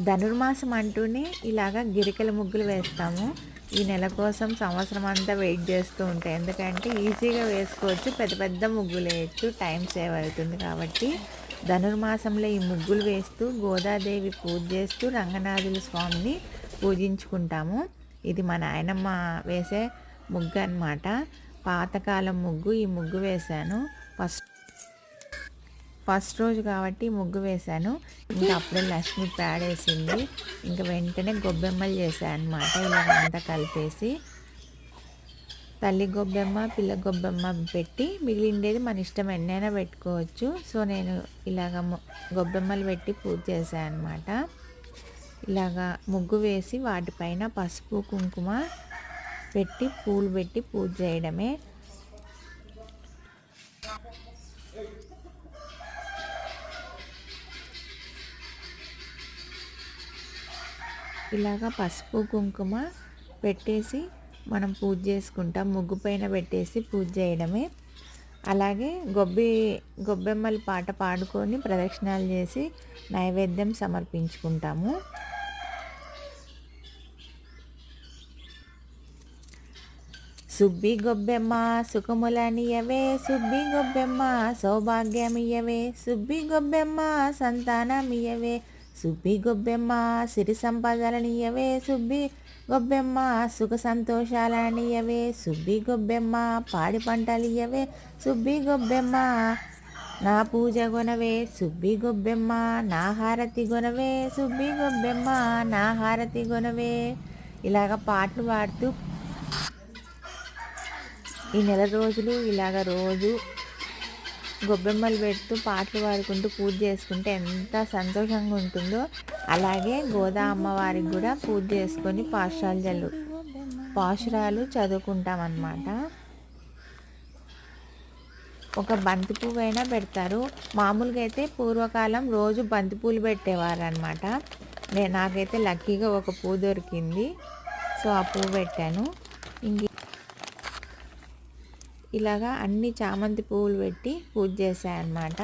ధనుర్మాసం అంటూనే ఇలాగా గిరికల ముగ్గులు వేస్తాము. ఈ నెల కోసం సంవత్సరం అంతా వెయిట్ చేస్తూ ఉంటాయి. ఎందుకంటే ఈజీగా వేసుకోవచ్చు. పెద్ద పెద్ద ముగ్గులు వేయచ్చు. టైం సేవ్ అవుతుంది కాబట్టి ధనుర్మాసంలో ఈ ముగ్గులు వేస్తూ గోదాదేవి పూజ చేస్తూ రంగనాథుల స్వామిని పూజించుకుంటాము. ఇది మా నాయనమ్మ వేసే ముగ్గు అనమాట పాతకాలం ముగ్గు. ఈ ముగ్గు వేశాను. ఫస్ట్ ఫస్ట్ రోజు కాబట్టి ముగ్గు వేశాను. ఇంకా అప్పుడే లక్ష్మి పేడేసింది ఇంకా వెంటనే గొబ్బెమ్మలు చేశాను అనమాట ఇలా అంతా కలిపేసి తల్లి గొబ్బెమ్మ పిల్ల గొబ్బెమ్మ పెట్టి మిగిలిండేది మన ఇష్టం ఎన్నైనా పెట్టుకోవచ్చు. సో నేను ఇలాగ గొబ్బెమ్మలు పెట్టి పూజ చేశాను అనమాట ఇలాగా ముగ్గు వేసి వాటిపైన పసుపు కుంకుమ పెట్టి పూలు పెట్టి పూజ చేయడమే. ఇలాగా పసుపు కుంకుమ పెట్టేసి మనం పూజ చేసుకుంటాం. ముగ్గు పైన పెట్టేసి పూజ చేయడమే. అలాగే గొబ్బి గొబ్బెమ్మల పాట పాడుకొని ప్రదక్షిణాలు చేసి నైవేద్యం సమర్పించుకుంటాము. సుబ్బి గొబ్బెమ్మ సుఖములనియవే సుబ్బి గొబ్బెమ్మ సౌభాగ్యమియవే సుబ్బి గొబ్బెమ్మ సంతానమియవే సుబ్బి గొబ్బెమ్మ సిరి సంపదలనియవే సుబ్బి గొబ్బెమ్మ సుఖ సంతోషాలనియవే సుబ్బి గొబ్బెమ్మ పాడి పంటలియవే సుబ్బి గొబ్బెమ్మ. నా పూజ గొనవే సుబ్బి గొబ్బెమ్మ నా హారతి గొనవే సుబ్బి గొబ్బెమ్మ నా హారతి గొనవే. ఇలాగ పాటలు పాడుతూ ఈ నెల రోజులు ఇలాగ రోజు గొబ్బెమ్మలు పెడుతూ పాటలు పాడుకుంటూ పూజ చేసుకుంటే ఎంత సంతోషంగా ఉంటుందో. అలాగే గోదా అమ్మవారికి కూడా పూజ చేసుకొని పాఠశాలలు పాశురాలు చదువుకుంటాం అన్నమాట ఒక బంతి పువ్వు అయినా పెడతారు. మామూలుగా అయితే పూర్వకాలం రోజు బంతి పూలు పెట్టేవారు అనమాట నేను నాకైతే లక్కీగా ఒక పువ్వు దొరికింది. సో ఆ పువ్వు పెట్టాను. ఇంక ఇలాగా అన్ని చామంతి పువ్వులు పెట్టి పూజ చేశాయన్నమాట.